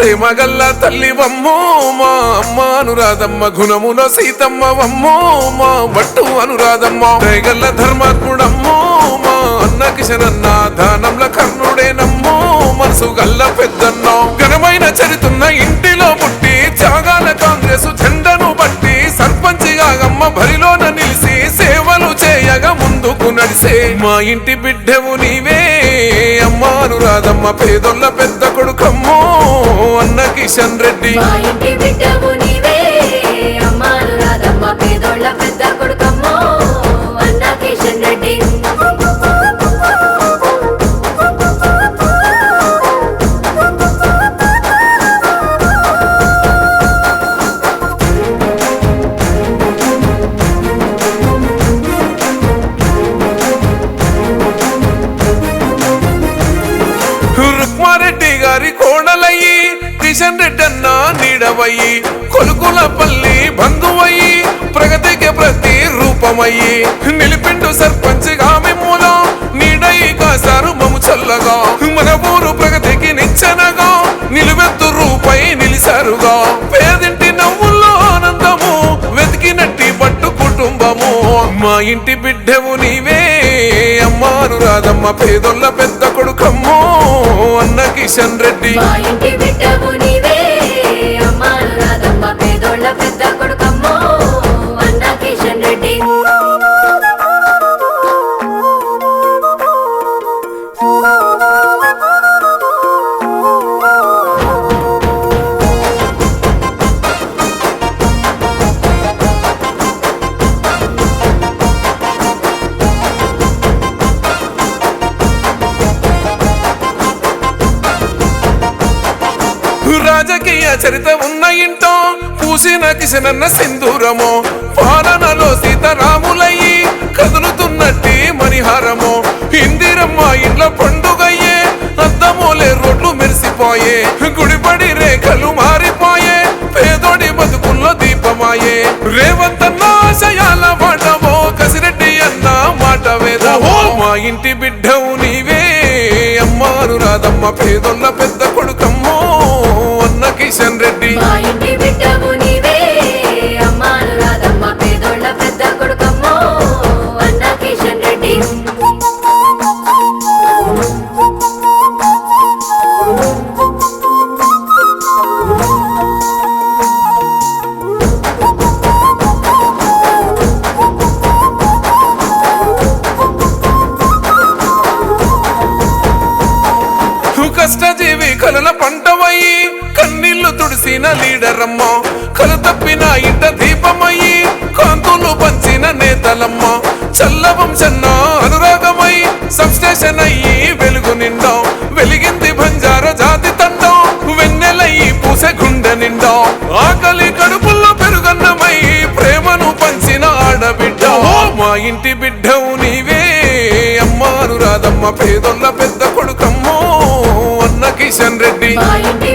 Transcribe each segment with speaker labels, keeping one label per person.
Speaker 1: ప్రేమ గల్ల తల్లి వమ్మో మా అమ్మ అనురాధమ్మ గుణమున సీతమ్మ వమ్మో మా బట్టు అనురాధమ్మ. దయగల్ల ధర్మాత్ముడమ్మో మా అన్న కిషనన్న దానంల కర్ణుడే నమ్మో మనసు గల్ల పెద్దన్నో. ఘనమైన చరితున్న ఇంటిలో పుట్టి త్యాగాల కాంగ్రెస్ జెండను బట్టి సర్పంచిగా అమ్మ బరిలోన నిలిసి సేవలు చేయగా ముందుకు నడిసే. మా ఇంటి బిడ్డవు నీవే అమ్మ పేదొల్ల పెద్ద కొడుకమ్మో అన్న కిషన్ రెడ్డి.
Speaker 2: రాధమ్మ పెద్ద కిషన్ రెడ్డి
Speaker 1: అన్న నీడవయ్యి కొలుకులపల్లి బంధువయ్యి ప్రగతికి ప్రతి రూపమయ్యి. నిలిపిండు సర్పంచ్గా మిమ్ములో నీడయి కాసారు మము చల్లగా. మన ఊరు ప్రగతికి నిచ్చెనగా నిలువెత్తు రూపై నిలిసారుగా పేదింటి నవ్వుల్లో ఆనందము వెతికినట్టి పట్టు కుటుంబము. మా ఇంటి బిడ్డవు నీవే. అమ్మాను రాదమ్మ పేదొల్ల పెద్ద కొడుకమ్మో అన్న కిషన్ రెడ్డి.
Speaker 2: అమ్మ ఇంటి బిడ్డవు పెద్ద కొడుకమ్మో అన్న కిషన్ రెడ్డి.
Speaker 1: చరిత ఉన్న ఇంటో పూసిన కిషనన్న సింధూరమో పాలనలో సీతారాములయ్యి కదులుతున్నట్టి మణిహారమో. ఇందిరమ్మ ఇంట్లో పండుగయ్యే అద్దమోలే రోడ్లు మెరిసిపోయే గుడిపడి రేఖలు మారిపోయే పేదోడి బతుకుల్లో దీపమాయే. రేవంతన్న ఆశయాల మాటమో కసిరెడ్డి అన్న మాట వేదమో మా ఇంటి బిడ్డవు నీవే అమ్మాను రాదమ్మ పేదొల్ల పెద్ద
Speaker 2: కొడు
Speaker 1: కష్టజీవి కలల పంటవయ్యి కన్నీళ్ళు తుడిసిన లీడరమ్మ కలు తప్పిన ఇంట దీపమయ్యి కాంతులు పంచిన నేతలమ్మ చల్లవంశన్న అనురాగమై సబ్స్టేషన్ అయ్యి వెలుగు నిండా వెలిగింది బంజార జాతి తండం వెన్నెలయ్యి పూసె గుండె నిండా ఆకలి కడుపుల్లో పెరుగన్నమై ప్రేమను పంచిన ఆడబిడ్డ. మా ఇంటి బిడ్డవు నీవే అమ్మ అనురాధమ్మ పేదొల్ల పెద్ద అన్న కిషన్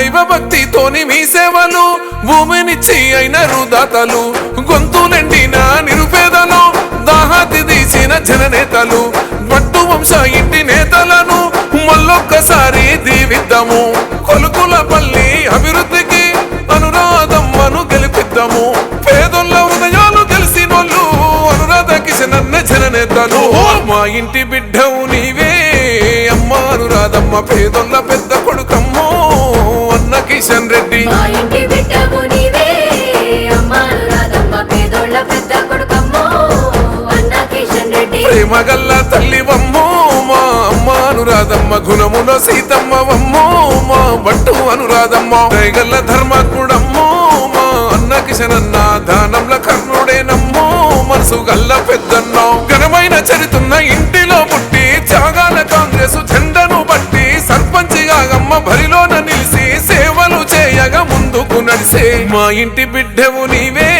Speaker 1: దైవ భక్తితోని మీ సేవలు భూమినిచ్చి అయిన రుదాతలు గొంతులెండిన నిరుపేదలు దాహాతి తీసిన జననేతలు పట్టు వంశ ఇంటి నేతలను మళ్ళొక్కసారి దీవిద్దాము. కొలుకులపల్లి అభివృద్ధికి అనురాధమ్మను గెలిపిద్దాము. పేదొల్ల హృదయాలు గెలిసినోళ్ళు అనురాధ కిషనన్న జననేతలు. మా ఇంటి బిడ్డవు నీవే అమ్మ అనురాధమ్మ పేదొల్ల పెద్ద ప్రేమగల్ల రెడ్డి తల్లి వమ్మో మా అమ్మ అనురాధమ్మ గుణమున సీతమ్మ వమ్మో మా బట్టు అనురాధమ్మ. దయగల్ల ధర్మకుడమ్మో మా అన్న కిషనన్న దానంల కర్ణుడే నమ్మో మనసు గల్ల పెద్దన్నో. ఘనమైన చరితున్న ఇంటిలో పుట్టి త్యాగాల కాంగ్రెస్ జెండను బట్టి సర్పంచిగా అమ్మ బరిలోన నిలిసి సేవలు చేయగా ముందుకు నడిసే. మా ఇంటి బిడ్డవు నీవే.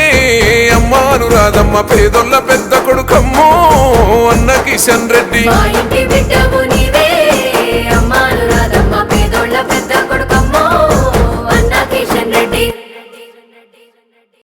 Speaker 1: అనురాధమ్మ పేదొల్ల పెద్ద కొడుకమ్మో అన్న కిషన్ రెడ్డి.